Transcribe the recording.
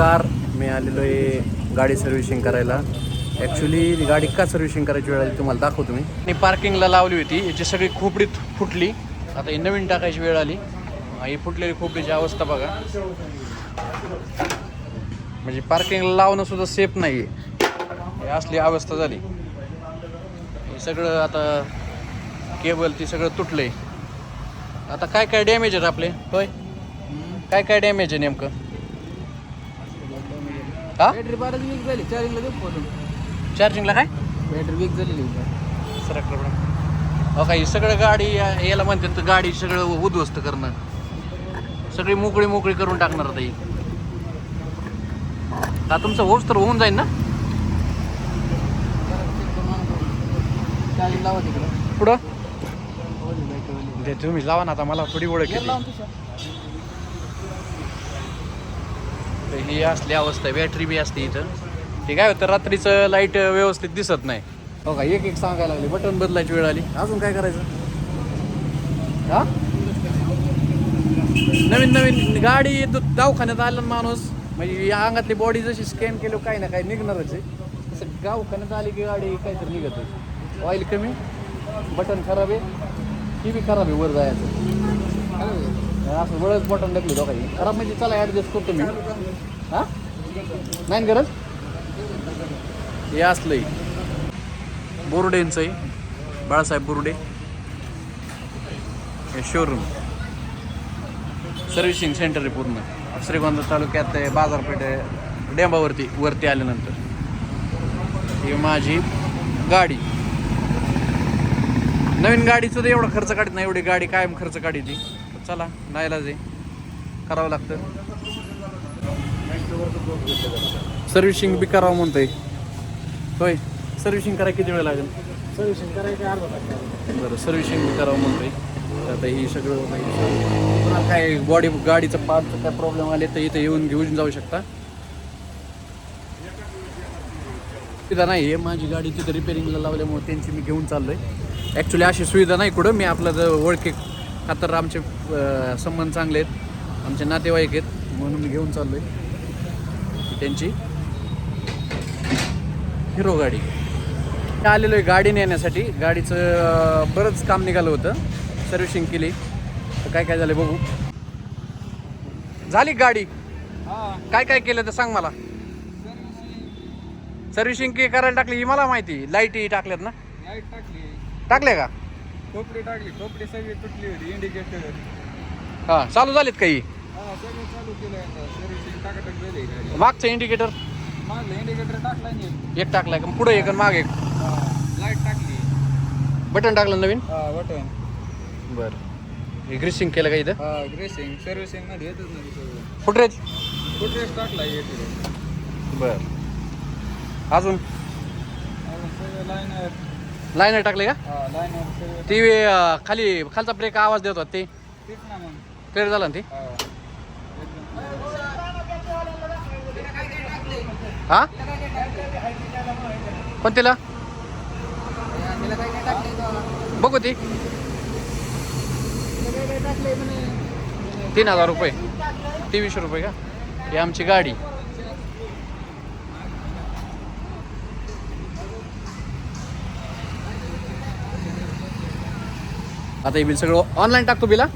नमस्कार मी आलेलो आहे गाडी सर्व्हिसिंग करायला. ॲक्च्युली गाडी का सर्व्हिसिंग करायची वेळ आली तुम्हाला दाखवतो मी. आणि पार्किंगला लावली होती. याची सगळी खोपडी फुटली. आता ही नवीन टाकायची वेळ आली. ही फुटलेली खोपडीची अवस्था बघा. म्हणजे पार्किंगला लावणं सुद्धा सेफ नाही आहे असली अवस्था झाली. हे सगळं आता केबल ती सगळं तुटलंय. आता काय काय डॅमेज आहेत आपले? होय? काय काय डॅमेज आहे नेमकं? हा बॅटरी बाराच वीक झाली चार्जिंगला देऊ चार्जिंगला काय? बॅटरी वीक झालेली सरकलं हो काही सगळं गाडी या- याला म्हणतात तर गाडी सगळं उद्ध्वस्त करणं. सगळी मोकळी मोकळी करून टाकणार आता ही. का तुमचं होऊच तर होऊन जाईल ना? चार्जिंग लावा तिकडं. पुढं? तुम्ही लावा ना आता मला थोडी ओळख येते तर ही असली अवस्था आहे. बॅटरी बी असते इथं. हे काय होतं रात्रीचं लाइट व्यवस्थित दिसत नाही. हो का एक एक सांगायला लागली. बटन बदलायची वेळ आली. अजून काय करायचं? हा? नवीन नवीन गाडी दवाखान्यात आलं माणूस. म्हणजे या अंगातली बॉडी जशी स्कॅन केली काही ना काही निघणारच आहे. तसं दवाखान्यात आली की गाडी काहीतरी निघत ऑइल कमी बटन खराब आहे. टी बी खराब आहे वर जायचं. असं वेळच बटन टाकली दोघांनी. खराब म्हणजे चला ॲडजस्ट करतो मी. हा? नाही ना गरज? हे असलंय. बोर्डेंचं आहे. बाळासाहेब बोर्डे. हे शोरूम सर्व्हिसिंग सेंटर आहे पूर्ण. श्रीगोंदा तालुक्यात आहे बाजारपेठ आहे. डेंबावरती वरती आल्यानंतर. ही माझी गाडी. नवीन गाडीचं तर एवढा खर्च काढत नाही एवढी गाडी कायम खर्च काढीची चला नाहीलाच आहे करावं लागतं. सर्व्हिसिंग बी करावं म्हणतोय. होय सर्व्हिसिंग करायला किती वेळ लागेल? सर्व्हिसिंग करायचं अर्धा तास. बरं सर्व्हिसिंग बी करावं म्हणतोय. आता ही सगळं काय बॉडी गाडीचं पार्टचं काय प्रॉब्लेम आले तर इथे येऊन घेऊन जाऊ शकता. सुविधा नाही आहे. माझी गाडी तिथं रिपेरिंगला लावल्यामुळे त्यांची मी घेऊन चाललो आहे ॲक्च्युली अशी सुविधा नाही कुठं. मी आपलं जर ओळखी खातर आमचे संबंध चांगले आहेत. आमचे नातेवाईक आहेत म्हणून मी घेऊन चाललो आहे त्यांची हिरो गाडी. आलेलो आहे गाडी नेण्यासाठी गाडीचं बरंच काम निघालं होतं. सर्व्हिसिंग केली. तर काय काय झालं बघू. झाली गाडी? काय काय केलं तर सांग मला. सर्व्हिसिंग. की करायला टाकली ही मला माहिती. लाईटी टाकल्यात ना? टाकल्या का? खोपडी टाकली खोपडी सगळी तुटली होती इंडिकेटर हां चालू झालीत काही हा? सगळं चालू केलं सर्व्हिसिंग टाकाटक झाली गाडी. मागचं इंडिकेटर इंडिकेटर टाकला नाही एक टाकलाय का? पुढे एक आणि मागे एक. लाइट टाकली. बटन टाकलं नवीन? हा बटन. बरं. ग्रीसिंग केलं का इथं? हा ग्रेसिंग सर्व्हिसिंगमध्ये येतच नाही सगळं. फुटरेज टाकला येते बरं. अजून? अजून सगळं लाईनर लाईनर टाकले का? हा सगळं ती अं, खाली खालचा ब्रेक आवाज देत होता ते क्लिअर झाला ना ते? हा. हा? कोणतीला बघू ती. तीन हजार रुपये. तेवीसशे रुपये का? ही आमची गाडी. आता हे बिल सगळं ऑनलाईन टाकतो बिला.